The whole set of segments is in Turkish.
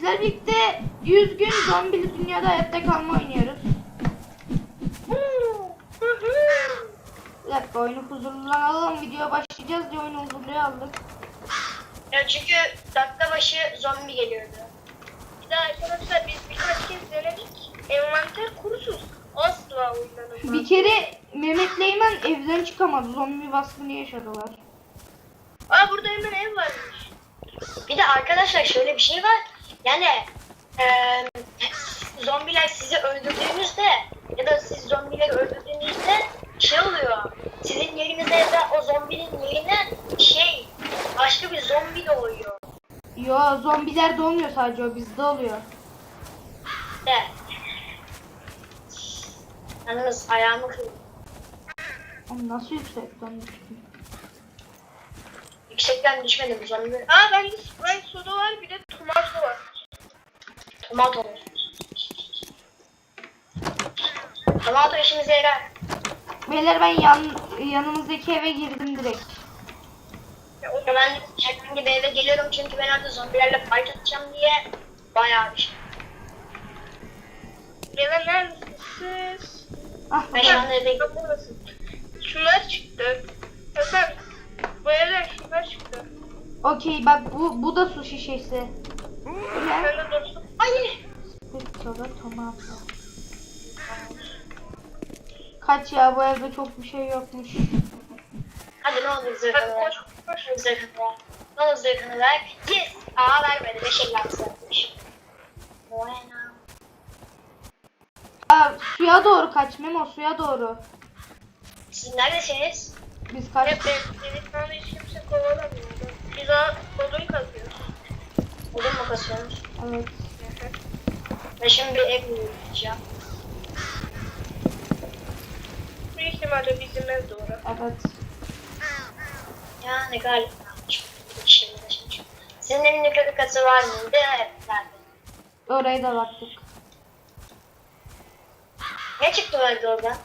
sizlerle birlikte 100 gün zombili dünyada hayatta kalma oynuyoruz. Bir dakika oyunu huzurlanalım. Videoya başlayacağız diye oyunu huzurluya aldık. Ya çünkü dakika başı zombi geliyordu. Bir de arkadaşlar biz birkaç kez denedik. Envanter kurusuz. Asla oynanamaz. Bir kere Mehmet Leymen evden çıkamadı. Zombi baskını yaşadılar. Aa burada hemen ev varmış. Bir de arkadaşlar şöyle bir şey var. Yani eee, zombiler sizi öldürdüğünüzde ya da siz zombileri öldürdüğünüzde şey oluyor. Sizin yerinize ya da o zombinin yerine şey başka bir zombi doğuyor. Yo zombiler dolmuyor sadece o bizde oluyor. Evet. Yalnız ayağımı kırdım. Oğlum nasıl yüksekten düştüm? Yüksekten düşmedim zombi. Aa bende Sprite soda var bir de. Tomato. Tomato işimize yarar. Beyler ben yan, yanımızdaki eve girdim direkt. Ya, ben herhangi bir eve geliyorum çünkü ben orada zombilerle fight atacağım diye bayağı bir şey. Eve neredesiniz? Ah Ben şu anda eve. Şunlar çıktı. Sen bu evden şunlar çıktı. okey bak bu bu da su şişesi. Sen de dostum. Ay! Split soda tomato. Kaç ya bu evde çok bir şey yokmuş. Hadi ne olur zırhını koş ver. koş. Zırhını ver. Ne olur zırhını ver. Yes! Aa vermedi. 5 50 atmış. Bueno. Aa, suya doğru kaç Memo suya doğru. Siz neredesiniz? Biz kaç. Hep evi sana hiç kimse kovalamıyor. Biz daha odun kazıyoruz. Odun mu kasıyorsunuz? Evet. Ben şimdi bir ev bulacağım. Büyük ihtimalle bizim ev doğru. Evet. Yani galiba. Şimdi şimdi. Sizin evin yukarı katı var mıydı? Evet vardı. Oraya da baktık. Ne çıktı vardı orada?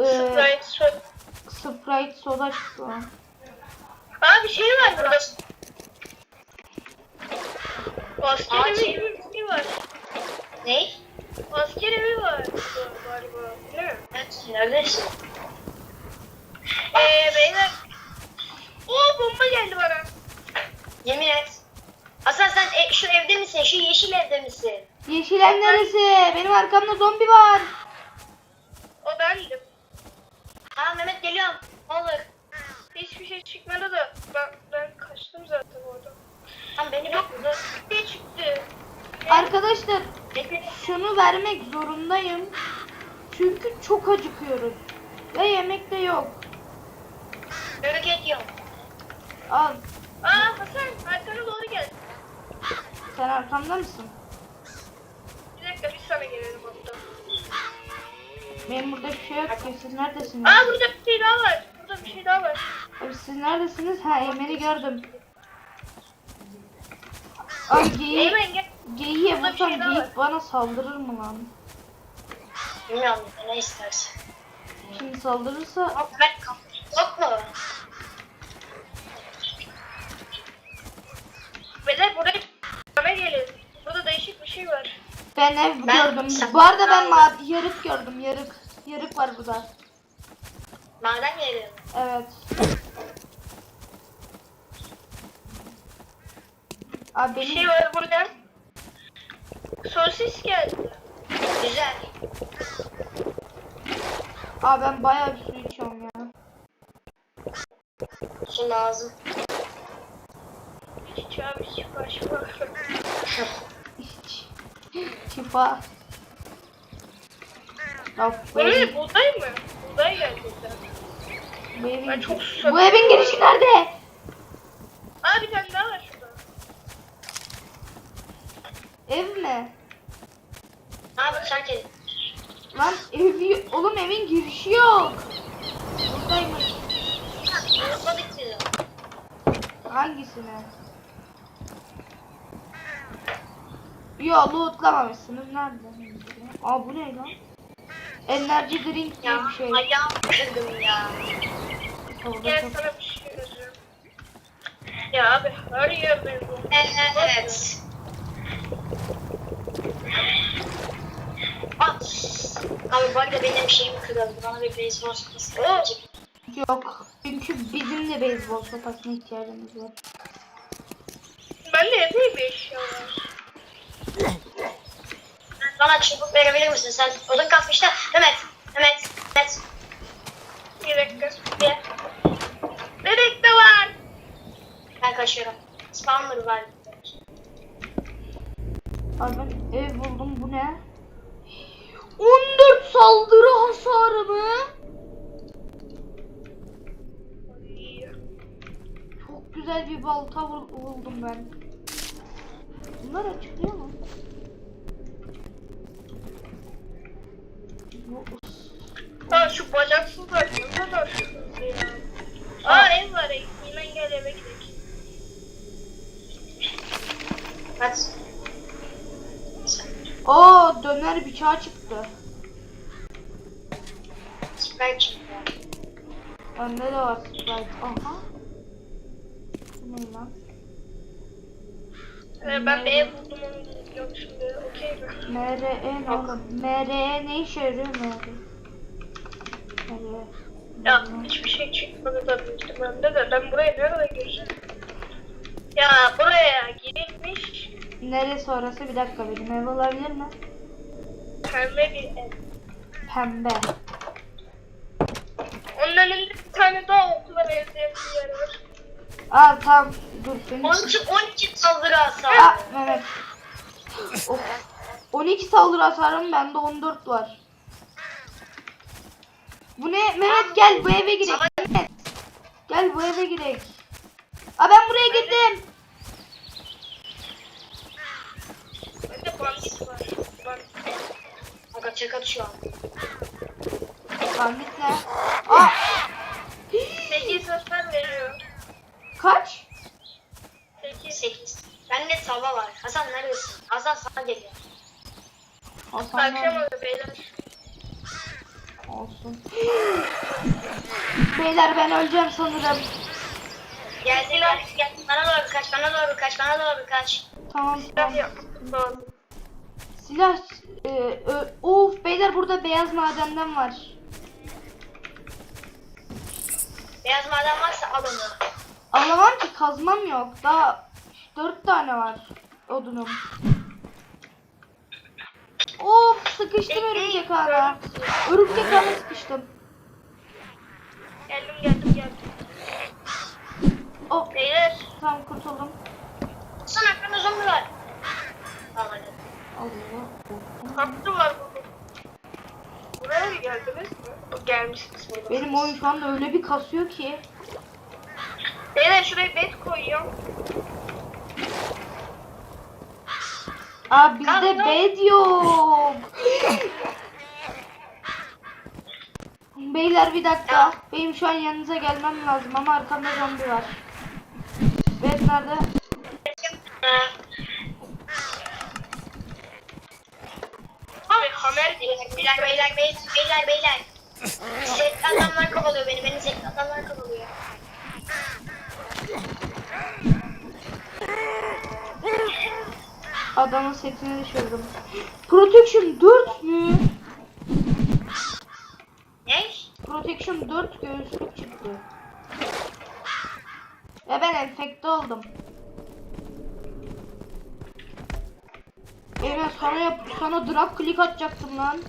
Ee, Sprite soda. Sprite soda çıktı. Aa bir şey var burada. Şey- gibi bir şey var. Ne? Asker evi var burada galiba. Değil mi? Evet, neredesin? Eee beyler. Oo bomba geldi bana. Yemin et. Hasan sen e, şu evde misin? Şu yeşil evde misin? Yeşil ev neresi? Benim arkamda zombi var. O bendim. Aa Mehmet geliyorum. Olur. Hiçbir şey çıkmadı da ben, ben kaçtım zaten orada. Tamam beni bekle. Bir şey çıktı. Arkadaşlar şunu vermek zorundayım. Çünkü çok acıkıyoruz. Ve yemek de yok. Örgü ediyorum. Al. Aa Hasan arkana doğru gel. Sen arkamda mısın? Bir dakika biz sana gelelim hatta. Benim burada bir şey yok ki. Siz neredesiniz? Aa burada bir şey daha var. Burada bir şey daha var. Abi siz neredesiniz? Ha Eymen'i gördüm. Abi geyiği, Eymen gel. Geyiğe Burada bir vursam şey daha geyik bana saldırır mı lan? Bilmiyorum ne istersen. Şimdi saldırırsa Yok ben yok mu? Beyler buraya bana gelin. Burada değişik bir şey var. ben ev Ben- gördüm. Bu arada ben mavi yarık gördüm. Yarık. Yarık var burada. Maden geliyor. Evet. Abi Bir benim şey var burada. Sosis geldi. Güzel. Abi ben bayağı bir su içiyorum ya. Su lazım. Abi şifa şifa. Şifa. Bak bu Bu evin, ne buğday mı? Buğday geldi zaten. bu evin, Ben çok susadım. bu evin girişi nerede? Aa bir tane daha var şurada. Ev mi? Ne yapıyorsun sen kendin? Lan evi, oğlum evin girişi yok. Buradaymış. Unutmadık sizi. Hangisini? Yo lootlamamışsınız. Nerede? Aa bu ne lan? Enerji drink diye Ya bir şey. ayağımı kırdım ya. Orada Gel çok- sana bir şey göstereyim. Ya abi her yer benim. Evet. Benim şeyimi kırıldı. Bana bir beyzbol sopası Oo. verecek. Yok. Çünkü bizim de beyzbol sopasına ihtiyacımız var. Ben de epey bir eşya var. Bana çubuk verebilir misin? Sen odun kasmıştı. Mehmet. Mehmet. Mehmet. Bir dakika. Bir. Bebek de var. Ben kaçıyorum. Spawner var. Abi ben ev buldum. Bu ne? 14 saldırı hasarı mı? Ay, Çok güzel bir balta bul- buldum ben. Bunlar açıklıyor mu? Ha şu bacaksızlar ne kadar ya. Aa ev var ev. Gel eve gidelim. Hadi. Aa döner bıçağı çıktı. Sprite çıktı. Bende de var Sprite. Aha. Bu ne lan? Ee, ben ev buldum onu gidiyorum şimdi. Okey mi? MRE ne oğlum? MRE ne işe yarıyor MRE? MRE. Ya hiçbir şey çıkmadı da büyük ihtimalle de ben buraya nereden gireceğim? Ya buraya girilmiş Neresi orası? Bir dakika benim ev olabilir mi? pembe bir ev. Pembe. Onun önünde bir tane daha okula benzeyen bir yer var. Aa tamam. Dur seni. 12, 12 saldırı hasarı. Aa Mehmet. Of. 12 saldırı hasarım bende 14 var. Bu ne? Mehmet gel bu eve gidelim. Mehmet. Gel bu eve gidelim. Aa ben buraya girdim. Bende bandit var. Aga tek atıyor. Bandit ne? Aa. 8 hasar veriyor. Kaç? 8. 8. Bende tava var. Hasan neredesin? Hasan sana geliyor. Hasan Akşam nerede? oldu beyler. Olsun. Beyler ben öleceğim sanırım. Geldiler. Gel. Bana doğru kaç. Bana doğru kaç. Bana doğru kaç. Tamam Silah tamam. yapmam lazım. Silah. E, ö, of beyler burada beyaz madenden var. Beyaz maden varsa al onu. Alamam ki kazmam yok. Daha 4 tane var odunum. Of sıkıştım örümcek ağına. Örümcek ağına sıkıştım. Geldim geldim geldim. Of Beyler. tamam kurtuldum. Hasan arkamda zombi var. Al hadi. Allah var burada. Buraya mı geldiniz mi? Gelmişsiniz burada. Benim oyun şu anda öyle bir kasıyor ki. Beyler şuraya bet koyuyorum. Aa bizde bed yok. Beyler bir dakika. Benim şu an yanınıza gelmem lazım ama arkamda zombi var. Bed nerede? Ha. Hamer Beyler, beyler, beyler, beyler. Zevkli adamlar kovalıyor beni. Beni zevkli adamlar kovalıyor. Adamın setini düşürdüm. Protection 4 mü? Ne? Protection 4 göğüslük çıktı. Ya ben enfekte oldum. Eymen sana yap sana drop click atacaktım lan.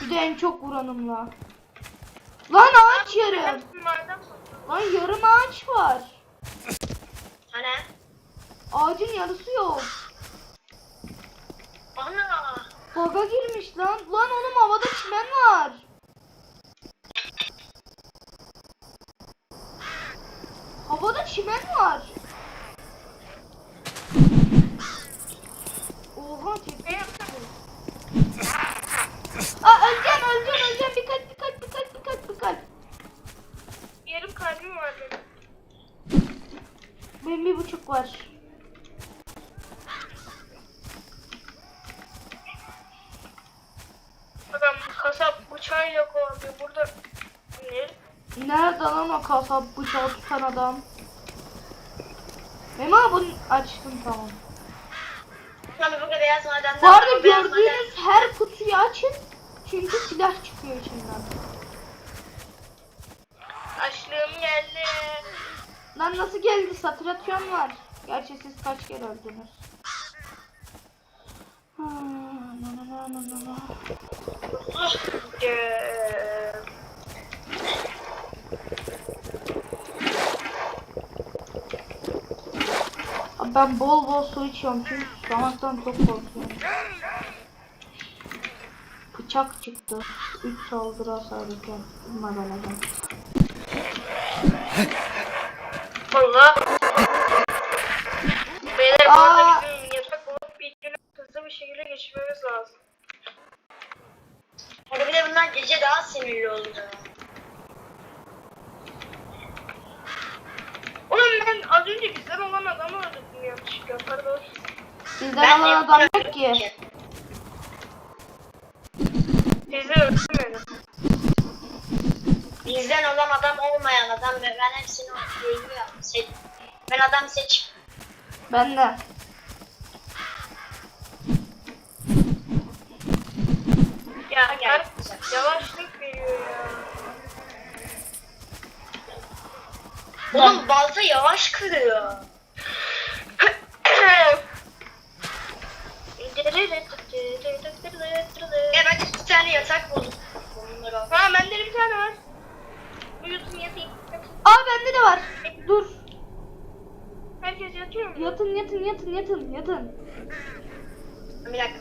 Bir de en çok vuranımla. Lan ağaç yarım. Lan yarım ağaç var. Hani? Ağacın yarısı yok. Ana! Baga girmiş lan. Lan oğlum havada çimen var. Havada çimen var. Oha tepki yaptım. Aa öleceğim öleceğim öleceğim. Bir kalp bir kalp bir kalp bir kalp bir kalp. yarım kalbim var benim. Var. Adam kasap bıçağıyla kovalıyor. Burada ne? Nerede lan o kasap bıçağı tutan adam? Mema bunu açtım tamam. Madenler Bu arada gördüğünüz her kutuyu açın. çünkü silah çıkıyor içinden. 50 satürasyon var. Gerçi siz kaç kere öldünüz? Ben bol bol su içiyorum çünkü damaktan çok korkuyorum. Bıçak çıktı. 3 saldırı hasarı. Bunlar alacağım. Valla. Beyler bu arada bizim yatak bulup bir günü hızlı bir şekilde geçirmemiz lazım. Hadi bir de bunlar gece daha sinirli oluyor. Oğlum ben az önce bizden olan adamı öldürdüm yanlışlıkla pardon. Bizden alan adam yok ki. Bizi öldürmedi. Bizden olan adam olmayan adam ve ben hepsini öldürüyorum. Se- ben adam seç. Ben de. Ya Gel. yavaşlık veriyor ya. Oğlum balta yavaş kırıyor. Ya ben iki tane yatak buldum. Bunları al. ha bende de bir tane var. Uyusun yatayım. Aa bende de var. Dur. Herkes yatıyor mu? Yatın yatın yatın yatın yatın. Bir dakika.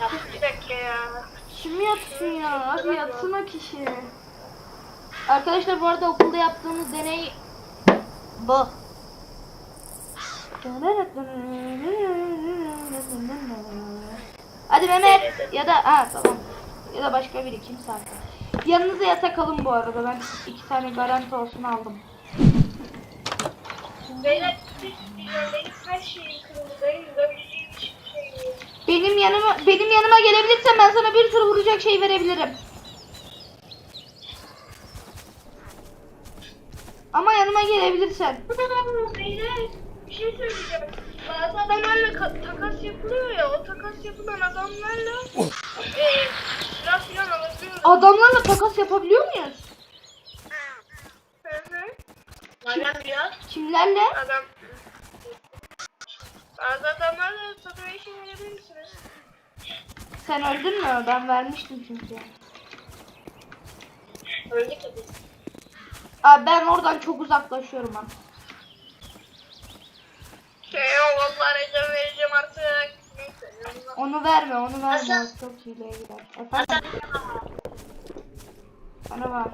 Yap. Bir dakika ya. Kim yatsın ya? Abi yatsın o kişi. Arkadaşlar bu arada okulda yaptığımız deney bu. Hadi Mehmet ya da ha tamam. Ya da başka biri kimse artık. Yanınıza yatak alın bu arada. Ben iki tane garanti olsun aldım. Beyler benim her şeyim kırıldı. Benim yapabileceğim hiçbir şey yok. Benim yanıma benim yanıma gelebilirsen ben sana bir sürü vuracak şey verebilirim. Ama yanıma gelebilirsen. Beyler bir şey söyleyeceğim. Bazı adamlarla ka- takas yapılıyor ya. O takas yapılan adamlarla eee silah filan alabiliyoruz. Adamlarla takas yapabiliyor muyuz? Hı hı. Nereden biliyor? Kimlerle? Adam bazı adamlarla situation verebilirsiniz. Sen öldün mü? Ben vermiştim çünkü. Öldük tabii. Abi ben oradan çok uzaklaşıyorum ha. Şey vallahi recep vereceğim artık. Neyse. yanına- Onu verme, onu verme. Hasan. Çok hileye girer. Efendim Hasan. bana var.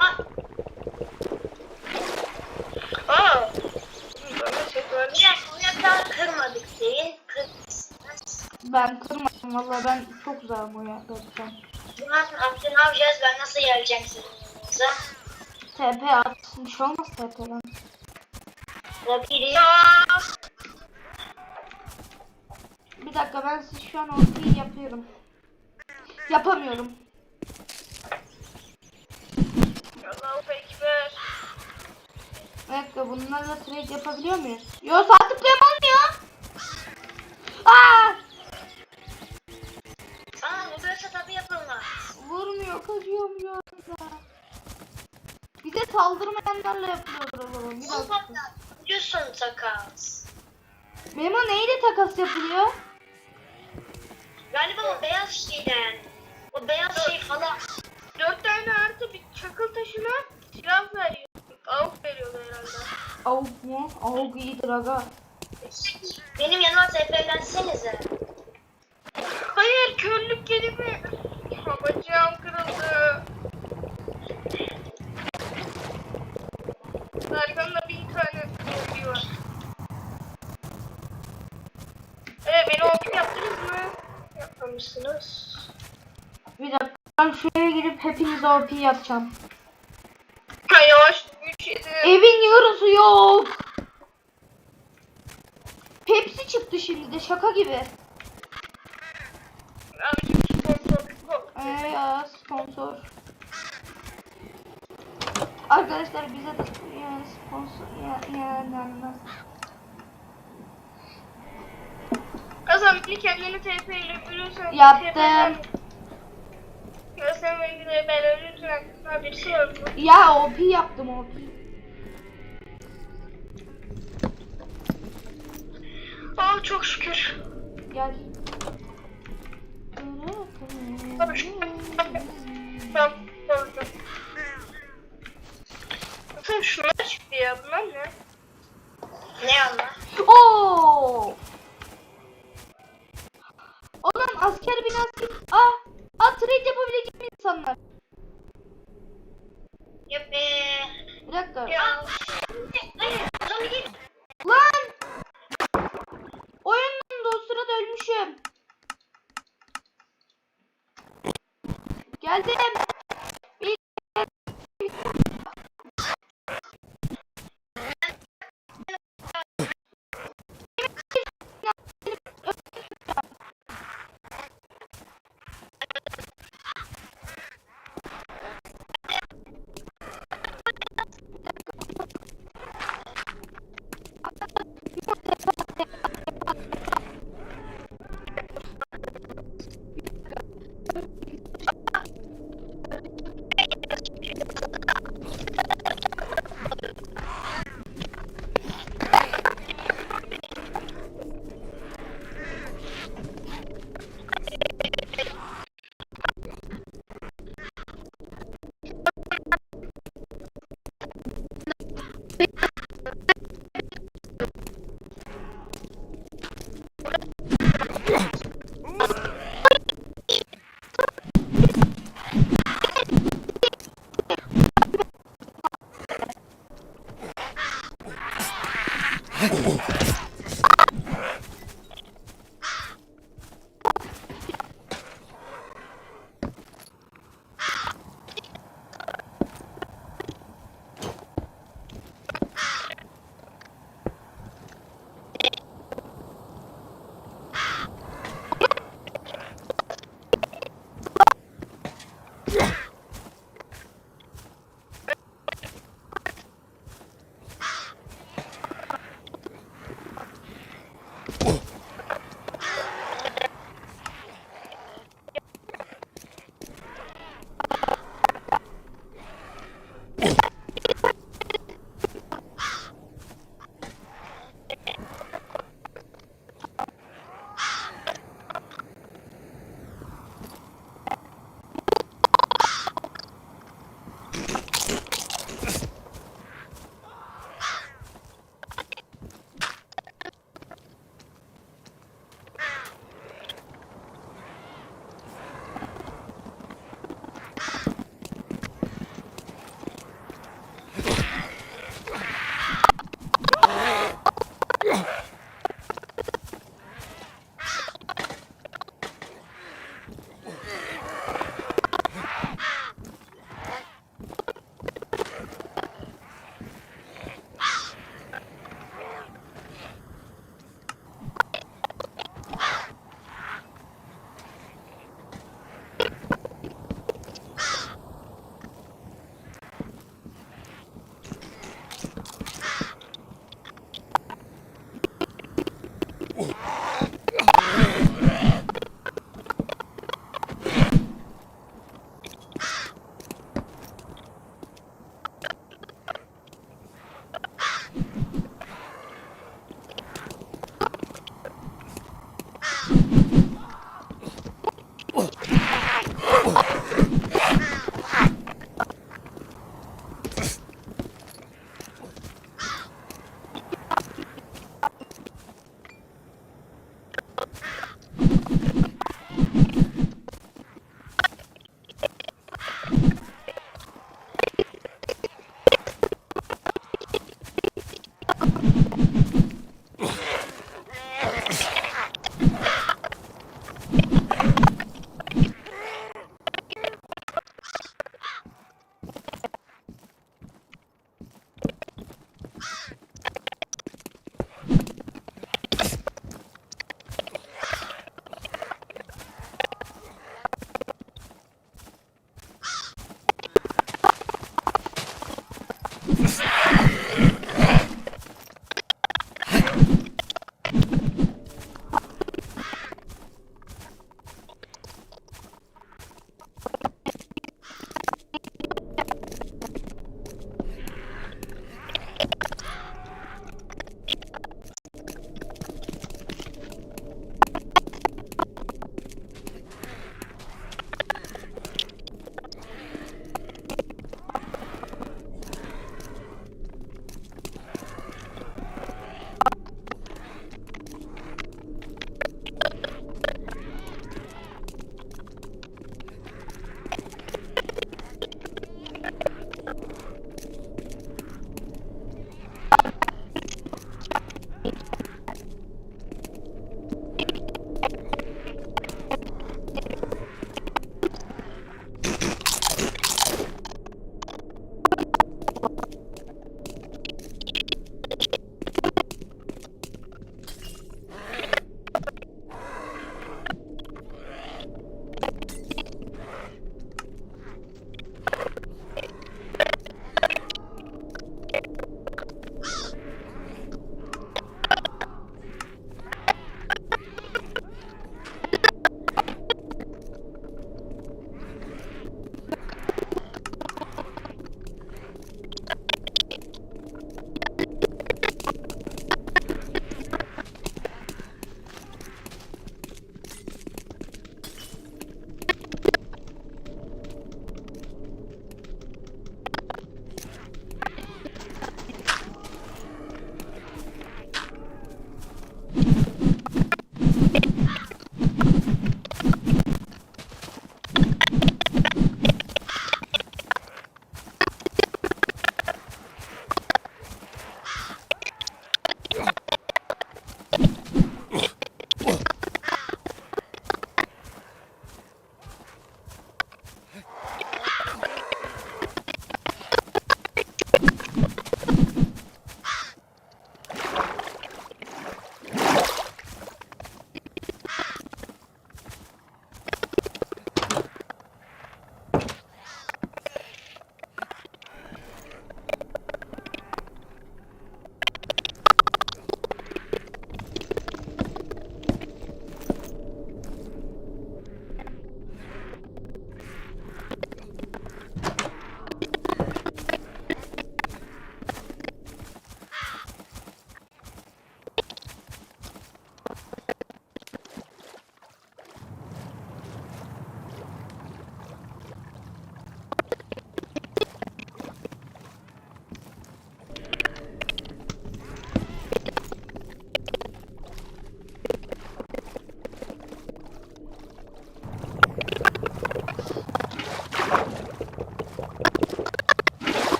Bak. Aa. Bana ses Bir verdi. dakika o yatağı kırmadık değil. Kırdık. Ben kırmadım valla ben çok uzağım o yaklaşıktan. Bundan artık ne yapacağız? Ben nasıl geleceğim sizin yanınıza? TP at. Bir şey olmaz TP'den. Ya. Bir dakika ben siz şu an ortayı yapıyorum. Yapamıyorum. Allahu Ekber. Bir dakika bunlarla trade yapabiliyor muyuz? Yo sağ tıklayam olmuyor. Aa! Aa bu böyle tabi yapılmaz. Vurmuyor kaçıyorum anda. Bir de saldırmayanlarla yapıyordur o zaman. Bir Oğlum dakika. bak biliyorsun takas. Memo neyle takas yapılıyor? Galiba o beyaz şeyden. O beyaz şey falan. Dört tane artı bir çakıl taşına silah veriyor. Avuk veriyorlar herhalde. Avuk mu? Avuk iyidir aga. Benim yanıma TP'lensenize. Hayır körlük kelime. Bacağım kırıldı. Arkamda bir tane zombi var. Evet beni okul yaptınız mı? Yapmamışsınız. Bir dakika. Ben şuraya girip hepinize OP yapacağım. Ha yavaş güç. Evin yarısı yok. Pepsi çıktı şimdi de şaka gibi. Abicim sponsor. Ee ya sponsor. Arkadaşlar bize de ya, sponsor ya ya ya. Ramazan bir kendini TP ile ölürsen. Yaptım. Ya sen beni ben ölürsen. Birisi var mı? Ya OP yaptım OP. Aa çok şükür. Gel. Tamam. Bakın şunlar çıktı ya bunlar ne? Ne onlar? Oo! Oğlum asker binası. Ah! Ah trade yapabilecek insanlar. Be. Bir dakika. Ya.